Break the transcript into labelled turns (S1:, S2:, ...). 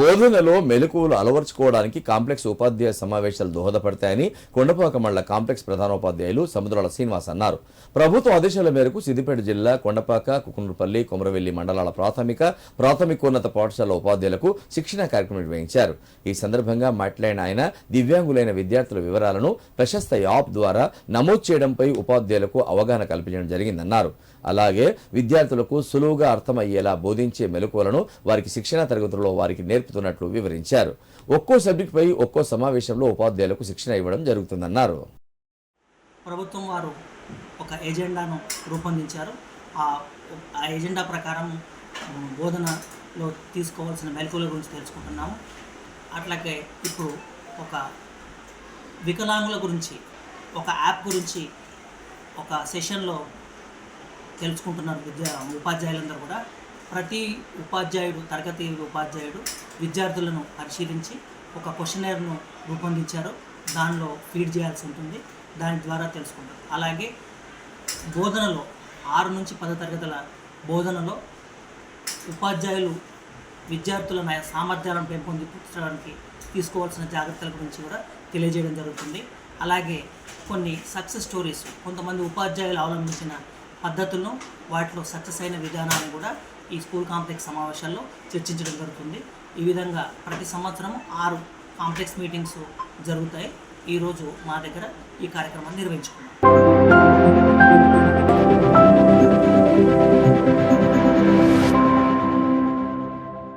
S1: బోధనలో మెలకువలు అలవర్చుకోవడానికి కాంప్లెక్స్ ఉపాధ్యాయ సమావేశాలు దోహదపడతాయని కొండపాక మండల కాంప్లెక్స్ ప్రధానోపాధ్యాయులు సముద్రాల శ్రీనివాస్ అన్నారు. ప్రభుత్వ ఆదేశాల మేరకు సిద్దిపేట జిల్లా కొండపాక కుకునూరుపల్లి కొమరవెల్లి మండలాల ప్రాథమిక ప్రాథమికోన్నత పాఠశాల ఉపాధ్యాయులకు శిక్షణ కార్యక్రమం నిర్వహించారు. ఈ సందర్భంగా మాట్లాడిన ఆయన దివ్యాంగులైన విద్యార్థుల వివరాలను ప్రశస్త యాప్ ద్వారా నమోదు చేయడంపై ఉపాధ్యాయులకు అవగాహన కల్పించడం జరిగిందన్నారు. అలాగే విద్యార్థులకు సులువుగా అర్థమయ్యేలా బోధించే మెలకువలను వారికి శిక్షణ తరగతుల్లో వారికి నేర్పుతున్నట్లు వివరించారు. ఒక్కో సబ్జెక్టుపై ఒక్కో సమావేశంలో ఉపాధ్యాయులకు శిక్షణ ఇవ్వడం జరుగుతుందన్నారు.
S2: ప్రభుత్వం వారు ఒక ఎజెండాను రూపొందించారు. ఆ ఆ ఎజెండా ప్రకారం బోధనలో తీసుకోవాల్సిన మెలకువల గురించి తెలుసుకుంటున్నాము. అట్లాగే ఇప్పుడు ఒక వికలాంగుల గురించి ఒక యాప్ గురించి ఒక సెషన్లో తెలుసుకుంటున్నారు విద్యా ఉపాధ్యాయులందరూ కూడా. ప్రతి ఉపాధ్యాయుడు తరగతి ఉపాధ్యాయుడు విద్యార్థులను పరిశీలించి ఒక క్వశ్చనర్ను రూపొందించారు. దానిలో ఫీడ్ చేయాల్సి ఉంటుంది. దాని ద్వారా తెలుసుకుంటారు అలాగే బోధనలో ఆరు నుంచి పదో తరగతుల బోధనలో ఉపాధ్యాయులు విద్యార్థుల సామర్థ్యాలను పెంపొందించడానికి తీసుకోవాల్సిన జాగ్రత్తల గురించి కూడా తెలియజేయడం జరుగుతుంది. అలాగే కొన్ని సక్సెస్ స్టోరీస్ కొంతమంది ఉపాధ్యాయులు అవలంబించిన పద్ధతులను వాటిలో సక్సెస్ అయిన విధానాలను కూడా ఈ స్కూల్ కాంప్లెక్స్ సమావేశాల్లో చర్చించడం జరుగుతుంది. ఈ విధంగా ప్రతి సంవత్సరం ఆరు కాంప్లెక్స్ మీటింగ్స్ జరుగుతాయి. ఈరోజు మా దగ్గర ఈ కార్యక్రమాన్ని నిర్వహించుకున్నాం.